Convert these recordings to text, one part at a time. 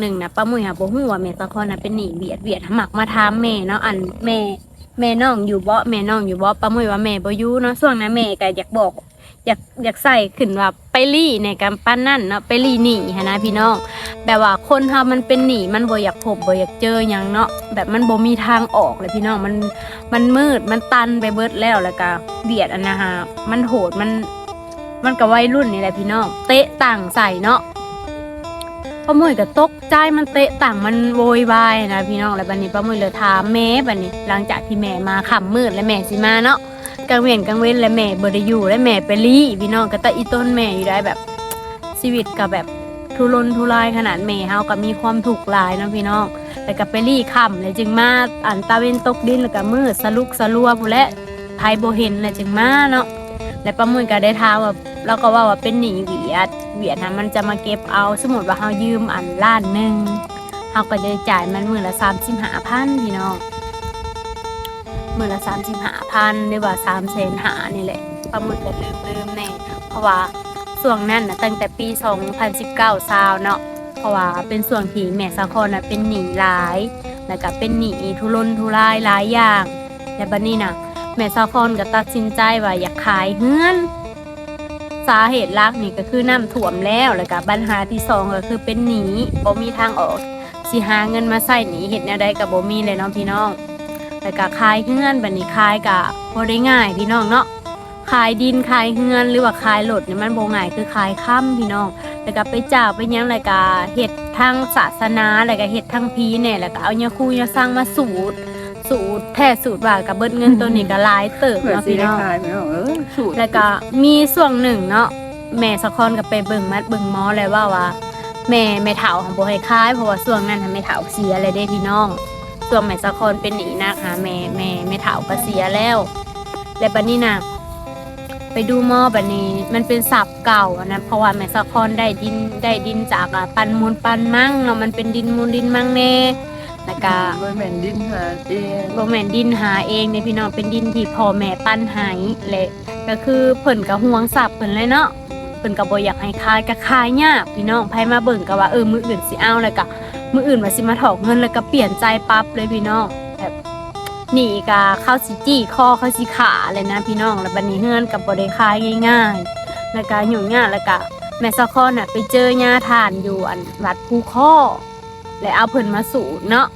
หนึ่งนะป้ามุ้ยค่ะบ่ฮู้ว่าแม่สะคอนน่ะเป็นหนี้เบียดเบียดหมักมาถามแม่เนาะอันแม่แม่น้องอยู่บ่แม่น้องอยู่บ่ป้ามุ้ยว่าแม่บ่อยู่เนาะช่วงนั้นแม่ก็อยากบอกอยากอยากใส่ขึ้นว่าไปรี่ในการปั้นนั่นเนาะไปรี่หนีหั้นนะพี่น้องแบบว่าคนเฮามันเป็นหนีมันบ่อยากพบบ่อยากเจอหยังเนาะแบบมันบ่มีทางออกเลยพี่น้องมันมันมืดมันตันไปเบิดแล้วแล้วก็เบียดอันนะฮะมันโหดมันมันก็วัยรุ่นนี่แหละพี่น้องเตะต่างใส่เนาะ ป้ามุ้ยก็ตกใจมันเตะต่างมันโวยวายนะพี่น้องแล้วบัดนี้ป้ามุ้ยเลยถามแม่บัดนี้ หลังจากที่แม่มาค่ำมืดแล้วแม่สิมาเนาะกลางเว้นกลางเว้นและแม่บ่ได้อยู่และแม่ไปลี่พี่น้องก็ตะอีต้นแม่อยู่ได้แบบชีวิตก็แบบทุรนทุรายขนาดแม่เฮาก็มีความทุกหลายนะพี่น้องแต่ก็ไปลี่ค่ำเลยจึงมาอันตะเวนตกดินแล้วก็มืดสลุกสลัวผู้และไผบ่เห็นเลยจึงมาเนาะและป้ามุ้ยก็ได้ท้ามว่า เราก็ว่าว่าเป็นหนี้เวียด เวียดนะมันจะมาเก็บเอา สมมติว่าเฮายืมอันล้านหนึ่งเฮาก็จะจ่ายมันมื้อละ35,000พี่น้องมือละสามสิบห้าพันหรือว่าสามเซนหานี่แหละประมือก็ลืมลืมแน่เพราะว่าส่วงนั้นนะตั้งแต่ปี 2019ซาวเนาะเพราะว่าเป็นส่วงที่แม่สาคอนนะเป็นหนี้หลาย แล้วก็เป็นหนี้ทุรนทุรายหลายอย่าง และบัดนี้นะแม่สาคอนก็ตัดสินใจว่าอยากขายเฮือน สาเหตุหลักนี่ก็คือน้ำท่วมแล้วแล้วก็ปัญหาที่สองก็คือเป็นหนี้บ่มีทางออกสิหาเงินมาใส่หนี้เฮ็ดแนวใดก็บ่มีเลยเนาะพี่น้องแล้วก็ขายเฮือนบัดนี้ขายกะบ่ได้ง่ายพี่น้องเนาะขายดินขายเฮือนหรือว่าขายรถเนี่ยมันบ่ง่ายคือขายค่ำพี่น้องแล้วก็ไปจ้าไปยังแล้วก็เฮ็ดทางศาสนาแล้วก็เฮ็ดทางพีเนี่ยแล้วก็เอาเนี่ยครูเนี่ยสร้างมาสูตร สูตรแท้สูตรว่าก็เบิดเงินตัวนี้ก็หลายเติบเผื่อเนาะสิพี่ได้น้อง ขายไหมเนาะเออสูตรแล้วก็มีส่วนหนึ่งเนาะแม่สะคอนก็ไปเบิ่งมัดเบิ่งหมอแล้วว่าว่า แม่แม่เฒ่าของบ่ให้คายเพราะว่าช่วงนั้นน่ะแม่เฒ่าเสียเลยเด้พี่น้องช่วงแม่สะคอนเป็นหนีนะคะแม่แม่แม่เฒ่าก็เสียแล้ว และบัดนี้น่ะไปดูหม้อบัดนี้ มันเป็นศัพท์เก่าอะนะเพราะว่าแม่สะคอนได้ดินได้ดินจากอะปันมูลปันมั่งเนาะมันเป็นดินมูลดินมั่งแน่ แล้วก็บ่แม่นดินหาเองบ่แม่นดินหาเองเนี่ยพี่น้องเป็นดินที่พ่อแม่ปั้นให้และก็คือเพิ่นก็ห่วงทรัพย์เพิ่นเลยเนาะเพิ่นก็บ่อยากให้ขายก็ขายยากพี่น้องไผมาเบิ่งก็ว่าเออมื้ออื่นสิเอาแล้วก็มื้ออื่นว่าสิมาถอกเงินแล้วก็เปลี่ยนใจปั๊บเลยพี่น้องแบบหนีก็เข้าสิจี้คอเข้าสิขาเลยนะพี่น้องแล้วบัดนี้เฮือนก็บ่ได้ขายง่ายๆแล้วก็ยุ่งยากแล้วก็แม่ซะคอนน่ะไปเจอยาทานอยู่อันวัดภูข้อและเอาเพิ่นมาสูตรเนาะ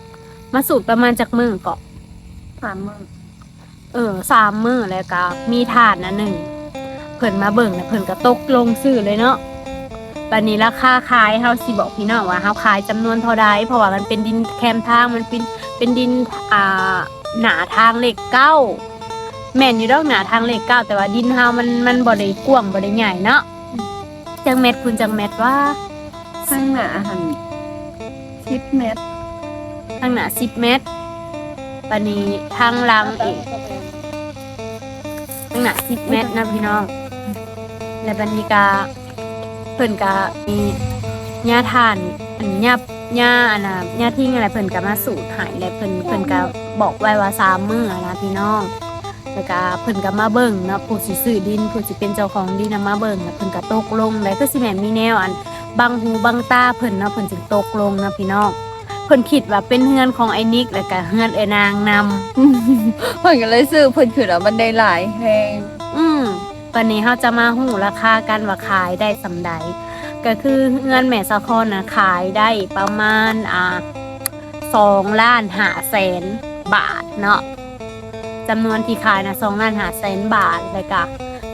มาสูตรประมาณจากมื้อก็ถามมึงเออสามมือแล้วก็มีถาดนะหนึ่งเพิ่นมาเบิ่งนะเพิ่นก็ตกลงซื้อเลยเนาะบัดนี้ราคาขายเฮาสิบอกพี่น้องว่าเฮาขายจำนวนเท่าใดเพราะว่ามันเป็นดินแคมทางมันเป็นเป็นดินอ่าหนาทางเลขเก้าแม่นอยู่ดอกหนาทางเลขเก้าแต่ว่าดินเฮามันมันบ่ได้กว้างบ่ได้ใหญ่เนาะจังเม็ดคุณจังเม็ดว่าข้างหน้าหันคิดเม็ด ทางหนา10 เมตรบันี้ทางหลังอีกตั้งหนักสิบเมตรนะพี่น้อง และบันีกาเพิ่นกามีหญ้าทานอันหญ้าหญ้าอันน่ะหญ้าทิ้งอะไรเพิ่นก็มาสูตรหายและเพิ่นเพิ่นก็บอกไว้ว่าสามมื้อนะพี่น้องแล้วก็เพิ่นก็มาเบิ่งเนาะผู้สิซื้อดินผู้สิเป็นเจ้าของดินน่ะมาเบิ่งแล้วเพิ่นก็ตกลงแล้วก็สิแม่นมีแนวอันบังหูบังตาเพิ่นเนาะเพิ่นจึงตกลงนะพี่น้อง เพิ่นคิดว่าเป็นเฮือนของไอ้นิกแล้วก็เฮือนไอ้นางนำเพิ่นก็เลยซื้อเพิ่นคือแล้วมันได้หลายแฮงอืมวันนี้เราจะมาหูราคากันว่าขายได้สำใดก็คือเงินแม่สะคอนนะขายได้ประมาณอ่าสองล้านหาแสนบาทเนาะจำนวนที่ขายนะสองล้านหาแสนบาทเลยก็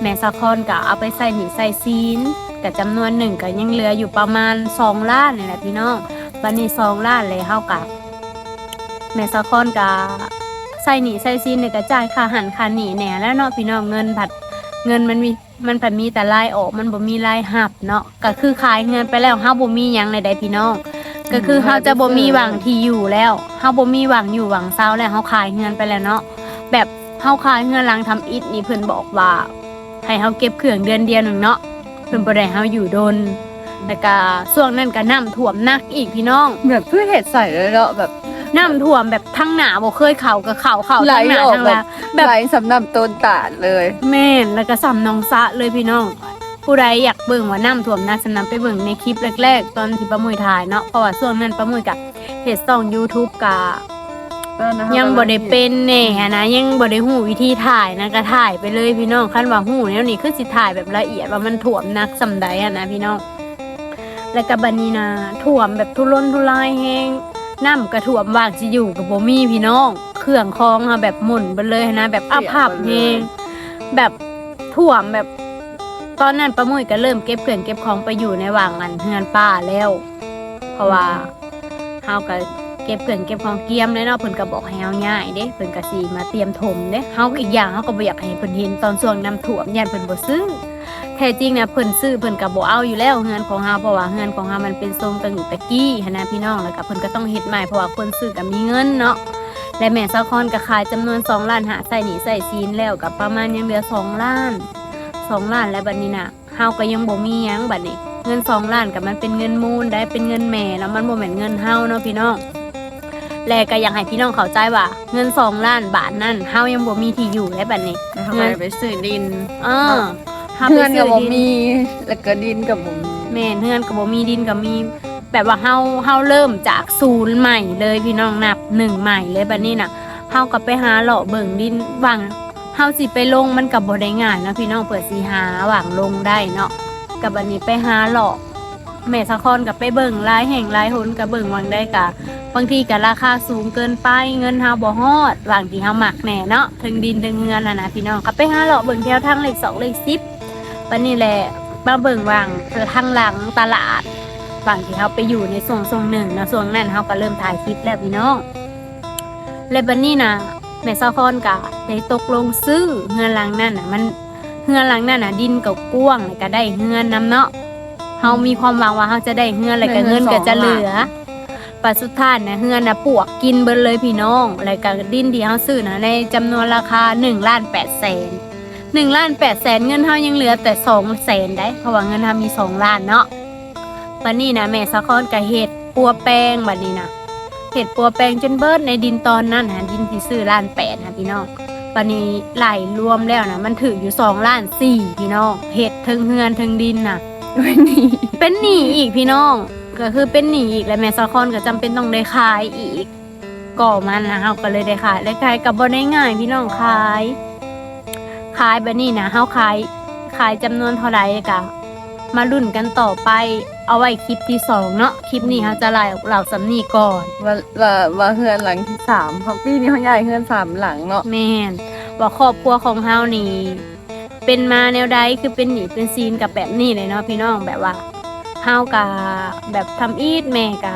แม่สะคอนก็เอาไปใส่หนีใส่ซีนกับจำนวนหนึ่งก็ยังเหลืออยู่ประมาณสองล้านนี่แหละพี่น้อง วันนี้สองล้านเลยเท่ากับแม่สะคอนก็ใส่หนีใส่ซีนเนี่ยก็จ่ายค่าหันค่าหนีแหน่แล้วเนาะพี่น้องเงินผัดเงินมันมีมันผัดมีแต่รายออกมันบ่มีรายหับเนาะก็คือขายเงินไปแล้วเฮาบ่มีหยังใดๆพี่น้อง ก็คือเฮาจะบ่มีหวังที่อยู่แล้วเฮาบ่มีหวังอยู่หวังเศร้าแล้วเฮาขายเงินไปแล้วเนาะแบบเฮาขายเงินลังทำอิฐนี่เพิ่นบอกว่าให้เฮาเก็บเครื่องเดือนเดียวหนึงเนาะเพิ่นบ่ได้เฮาอยู่ดน แล้วก็ช่วงนั้นก็น้ำท่วมหนักอีกพี่น้อง แบบเพื่อเห็ดใส่เลยเนาะแบบน้ำท่วมแบบทั้งหนาบ่เคยเข้าก็เข้าเข้าไหลทั้งหนาออกทั้งแบหลับงแบบไหลสำนับต้นตาดเลย แม่นแล้วก็สำนองซะเลยพี่น้อง ผู้ใดอยากเบิ่งว่าน้ำท่วมนะสนำไปเบิ่งในคลิปแรกๆ ตอนที่ป้ามุยถ่ายเนาะเพราะว่าช่วงนั้นป้ามุยกับเพจซ่อง YouTube กะตอนนั้นยังบ่ได้เป็นแน่หั้นนะยังบ่ได้ฮู้วิธีถ่ายนะก็ถ่ายไปเลยพี่น้องคันว่าฮู้แนวนี้คือสิถ่ายแบบละเอียดว่ามันท่วมนักสำใดอะนะพี่น้อง แล้วก็บัดนี้นะท่วมแบบทุรนทุรายแฮงน้ำกระท่วมว่างสิอยู่กับโบมี่พี่น้อง เครื่องคองอะแบบหมุนไปเลยนะ แบบอับหับแฮงแบบท่วมแบบตอนนั้นป้ามุ้ยก็เริ่มเก็บเครื่องเก็บของไปอยู่ในว่างอันเฮือนป้าแล้ว เพราะว่าเฮาก็เก็บเครื่องเก็บของเกียมเลยเนาะเพิ่นก็บอกให้เฮาย้ายเด้เพิ่นก็สิมาเตรียมถมเด้เฮาอีกอย่างเฮาก็บ่อยากให้เพิ่นเห็นตอนช่วงน้ำท่วมย่านเพิ่นบ่ซื้อ แท้จริงนะเพิ่นซื้อเพิ่นก็บ่เอาอยู่แล้วเฮือนของเฮาเพราะว่าเฮือนของเฮามันเป็นทรงตะหงตะกี้หันนะพี่น้องแล้วก็เพิ่นก็ต้องเฮ็ดใหม่เพราะว่าคนซื้อก็มีเงินเนาะและแม่ซาคอนก็ขายจำนวน2ล้านหาใส่หนี้ใส่ซีนแล้วก็ประมาณยังเหลือ2ล้านสองล้านแล้วบัดนี้น่ะเฮาก็ยังบ่มีหยังบัดนี้ เงินสองล้านกับมันเป็นเงินมูลได้เป็นเงินแม่แล้วมันบ่แม่นเงินเฮาเนาะพี่น้องและก็อยากให้พี่น้องเข้าใจว่า เงินสองล้านบาทนั่นเฮายังบ่มีที่อยู่ได้บัดนี้เขาก็ไปซื้อดินเออ เฮาไปเพื่อนซื้กับอบ่ดินมีแล้วก็ดินกับบ่มีแม่นเฮือนก็บ่มีดินก็มี แบบว่าเฮาเฮาเริ่มจากศูนย์ใหม่เลยพี่น้องนับหนึ่งใหม่เลยบัดนี้น่ะเฮาก็ไปหาเลาะเบิ่งดินว่างเฮาสิไปลงมันก็บ่ได้ง่ายเนาะพี่น้องเปิดสิหาว่างลงได้เนาะกับบัดนี้ไปหาเลาะแม่สะคอนก็ไปเบิ่งหลายแห่งหลายหนก็เบิ่งวางได้กะ บางทีก็ราคาสูงเกินไปเงินเฮาบ่ฮอดบางที่เฮามักแน่เนาะถึงดินถึงเงินน่ะนะพี่น้องก็ไปหาเลาะเบิ่งแถวทางเลขสองเลขสิบ บัดนี้แหละมาเบิ่งวางเธอทางหลังตลาดฝั่งที่เขาไปอยู่ในส่วนส่วนหนึ่งนะส่วนนั้นเขาก็เริ่มถ่ายคลิปแล้วพี่น้องและบันนี้นะแม่ซาคอนกะได้ตกลงซื้อเฮือนหลังนั่นน่ะมันเฮือนหลังนั่นน่ะดินกับกว้างแล้วก็ได้เฮือนนํเนาะเฮามีความหวังว่าเฮาจะได้เฮือนแล้วก็เงินก็จะเหลือปัสุดท้ายนะเฮือนนะปวกกินเบิดเลยพี่น้องแล้วก็ดินที่เฮาซื้อนะในจำนวนราคา1ล้าน8แสน 1ล้าน8แสนเงินเฮายังเหลือแต่2แสนได้ เพราะว่าเงินเฮามี2ล้านเนาะบัดนี้นะแม่สะคอนกับเห็ดปัวแป้งบัดนี้นะเห็ดปัวแป้งจนเบิดในดินตอนนั้นหาดินที่ซื้อล้านแปดนะพี่น้องบัดนี้ไหลรวมแล้วนะมันถืออยู่สองล้านสี่พี่น้องเห็ดถึงเฮือนถึงดินน่ะไม่นี่เป็นหนี้อีกพี่น้องก็คือเป็นหนี้อีกและแม่สะคอนก็จำเป็นต้องได้ขายอีกก่อมันนะเฮาก็เลยได้ขายได้ขายกับบ่ได้ง่ายพี่น้องขาย ขายแบบนี้นะเฮาขายขายจำนวนเท่าไหร่กะมารุ่นกันต่อไปเอาไว้คลิปที่สองเนาะคลิปนี้เขาจะไล่เหล่าสำนีก่อนว่าว่าว่าเฮือนหลังที่สามเขาปีนี้เขาย้ายเฮือนสามหลังเนาะแม่นว่าครอบครัวของเฮานี่เป็นมาแนวใดคือเป็นหนีเป็นซีนกับแบบนี้เลยเนาะพี่น้องแบบว่าเฮากะแบบทำอีดแม่กะ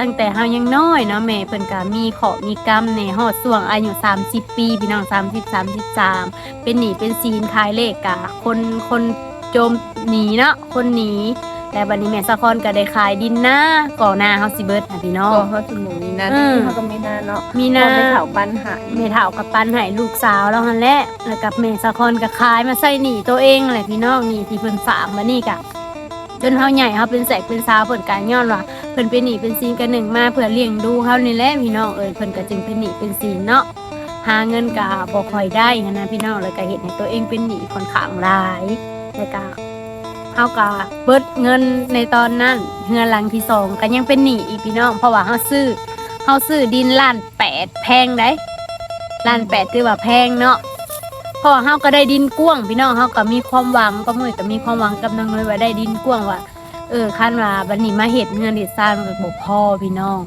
ตั้งแต่เฮายังน้อยเนาะแม่เพิ่นกะมีขอมีกรรมในฮอดส่วงอายุ 30 ปีพี่น้อง 30 33 เป็นหนีเป็นซีนคายเลขกะคนคนโจมหนีเนาะคนหนีแต่บัดนี้แม่สะคอนก็ได้ขายดินหน้าก่อหน้าเฮาสิเบิดค่ะพี่น้อง ก็เขาสมุนมีนาอืที่มเขาก็ไม่นาเนาะมีพอนาไปเผาบ้านหายเมถาวกับปันให้ลูกสาวแล้วหั่นแหละแล้วกับเมสะคอนก็ขายมาใส่หนีตัวเองแหละพี่น้องนี่ที่เพิ่นฝากมานี่กะ จนเฮาใหญ่เฮาเป็นแสกเป็นสาวเพิ่นการย้อนว่าเพิ่นเป็นหนีเป็นซีนกันหนึ่งมาเพื่อเลี้ยงดูเฮานี่แหละพี่น้องเอ้ยเพิ่นก็จึงเป็นหนีเป็นซีนเนาะหาเงินก็บ่ค่อยได้หั้นนะพี่น้องแล้วก็เฮ็ดให้ตัวเองเป็นหนี้ค่อนข้างหลายแล้วก็เฮาก็เบิดเงินในตอนนั้นเฮือนหลังที่สองก็ยังเป็นหนี้อีกพี่น้องเพราะว่าเฮาซื้อเฮาซื้อดินล้านแปดแพงได้ล้านแปดคือว่าแพงเนาะ พราะว่าเฮาก็ได้ดินกว้างพี่น้องเฮาก็มีความหวังก็มือก็มีความหวังกับนางเลยว่าได้ดินกว้างว่าเออคันว่าบัดนี้มาเฮ็ดเงินเฮ็ดซ่านมันก็บ่พอพี่น้อง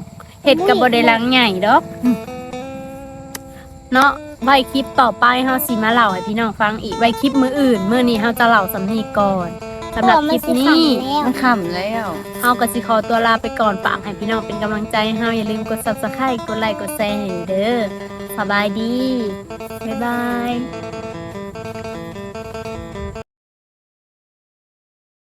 เฮ็ดก็บ่ได้หลังใหญ่ดอกเนาะไว้คลิปต่อไปเฮาสิมาเล่าให้พี่น้องฟังอีกไว้คลิปมื้ออื่นมื้อนี้เฮาจะเล่าสำนีก่อนสำหรับคลิปนี้มันขำแล้วเฮาก็สิขอตัวลาไปก่อนฝากให้พี่น้องเป็นกำลังใจให้เฮาอย่าลืมกด Subscribe กดไลค์กดแชร์ให้เด้อสบายดีบ๊ายบาย